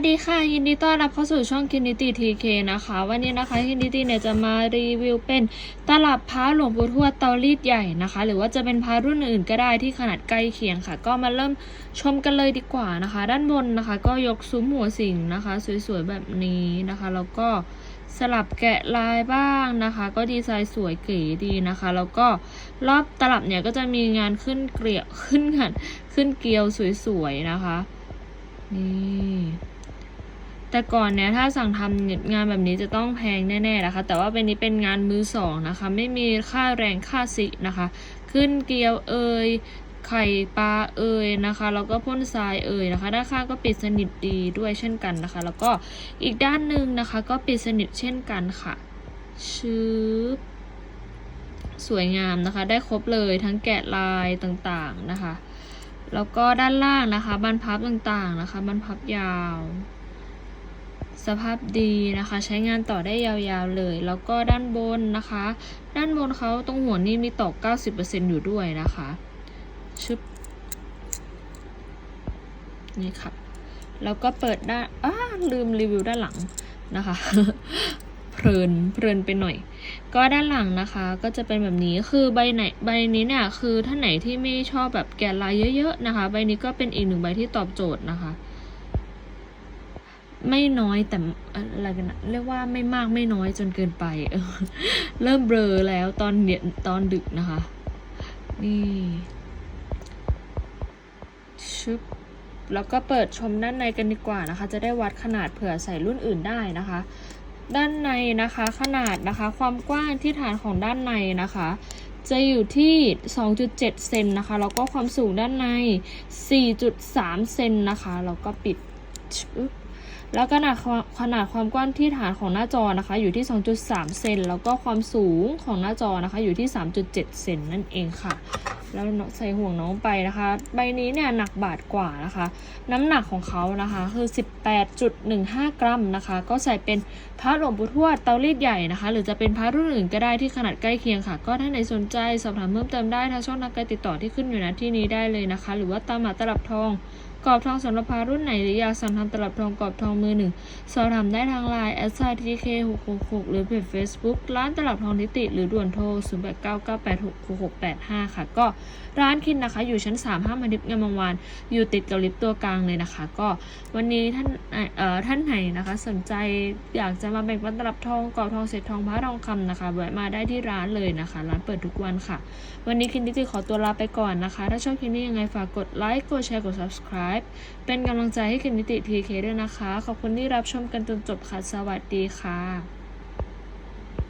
สดีค่ะ ยินดีต้อนรับเข้าสู่ช่องคินิตี้ทีเคนะคะ วันนี้นะคะคินิตี้เนี่ยจะมารีวิวเป็นตลับพระหลวงปู่ทวดเตารีดใหญ่นะคะ หรือว่าจะเป็นพระรุ่นอื่นก็ได้ที่ขนาดใกล้เคียงค่ะ ก็มาเริ่มชมกันเลยดีกว่านะคะ ด้านบนนะคะ ก็ยกซุ้มหัวสิงนะคะ สวยๆแบบนี้นะคะ แล้วก็สลับแกะลายบ้างนะคะ ก็ดีไซน์สวยเก๋ดีนะคะ แล้วก็รอบตลับเนี่ยก็จะมีงานขึ้นเกลียวขึ้นงานขึ้นเกลียวสวยๆนะคะนี่ แต่ก่อนเนี่ยถ้าสั่งทำงานแบบนี้จะต้องแพงแน่ๆนะคะ แต่ว่าเป็นนี้เป็นงานมือสองนะคะ ไม่มีค่าแรงค่าสินะคะ ขึ้นเกลียวเอยไข่ปลาเอยนะคะแล้วก็พ่นทรายเอยนะคะ ด้านข้างก็ปิดสนิทดีด้วยเช่นกันนะคะ แล้วก็อีกด้านหนึ่งนะคะ ก็ปิดสนิทเช่นกันค่ะชืบสวยงามนะคะ ได้ครบเลยทั้งแกะลายต่างๆนะคะ แล้วก็ด้านล่างนะคะบรรพับต่างๆนะคะบรรพับยาว สภาพดีนะคะ ใช้งานต่อได้ยาวๆเลย แล้วก็ด้านบนนะคะ ด้านบนเขาตรงหัวนี่มีตอก 90%อยู่ด้วยนะคะชึบนี่ค่ะ แล้วก็เปิดด้านอ้าลืมรีวิวด้านหลังนะคะ เพลินเพลินไปหน่อย ก็ด้านหลังนะคะ ก็จะเป็นแบบนี้คือใบไหนใบนี้เนี่ยคือท่านไหนที่ไม่ชอบแบบแกะลายเยอะ ๆ นะคะ ใบนี้ก็เป็นอีกหนึ่งใบที่ตอบโจทย์นะคะ ไม่น้อยแต่อะไรกันนะเรียกว่าไม่มากไม่น้อยจนเกินไปเออเริ่มเบลอแล้วตอนเย็นตอนดึกนะคะ นี่ชึบแล้วก็เปิดชมด้านในกันดีกว่านะคะ จะได้วัดขนาดเผื่อใส่รุ่นอื่นได้นะคะ ด้านในนะคะขนาดนะคะ ความกว้างที่ฐานของด้านในนะคะ จะอยู่ที่ 2.7 เซนนะคะแล้วก็ความสูงด้านใน 4.3 เซนนะคะแล้วก็ปิดชึบ แล้วขนาดขนาดความกว้างที่ฐานของหน้าจอนะคะ อยู่ที่ 2.3 เซนแล้วก็ความสูงของหน้าจอนะคะ อยู่ที่ 3.7 เซนนั่นเองค่ะ แล้วใส่ห่วงน้องไปนะคะ ใบนี้เนี่ยหนักบาทกว่านะคะ น้ำหนักของเขานะคะคือ 18.15 กรัมนะคะ ก็ใส่เป็นพระหลวงปู่ทวดเตารีดใหญ่นะคะ หรือจะเป็นพระรุ่นอื่นก็ได้ที่ขนาดใกล้เคียงค่ะ ก็ถ้าไหนสนใจสอบถามเพิ่มเติมได้ทางช่องทางการติดต่อที่ขึ้นอยู่ณที่นี้ได้เลยนะคะ หรือว่าตามหาตลับทอง กรอบทองสำหรับพระรุ่นไหนหรืออยากสั่งทำตลับทองกรอบทองมือหนึ่งสอบถามได้ทางไลน์ s i t k 6 6 6หกหรือเพจ Facebook ร้านตลับทองนิติ หรือด่วนโทร0 8 9 9 8 6 6 6 8 5ค่ะ ก็ร้านคินนะคะ อยู่ชั้น3ห้ามันดิบงามวานอยู่ติดกับลิฟต์ตัวกลางเลยนะคะ ก็วันนี้ท่านเอ่อท่านไหนนะคะ สนใจอยากจะมาแบ่งปันตลับทองกรอบทองเศษทองพระทองคำนะคะแวะมาได้ที่ร้านเลยนะคะ ร้านเปิดทุกวันค่ะ วันนี้คินดิจิขอตัวลาไปก่อนนะคะ ถ้าชอบคลิปนี้ยังไงฝากกดไลค์กดแชร์กด subscribe เป็นกำลังใจให้คินดิจิทีเคด้วยนะคะ ขอบคุณที่รับชมกันจนจบค่ะ สวัสดีค่ะ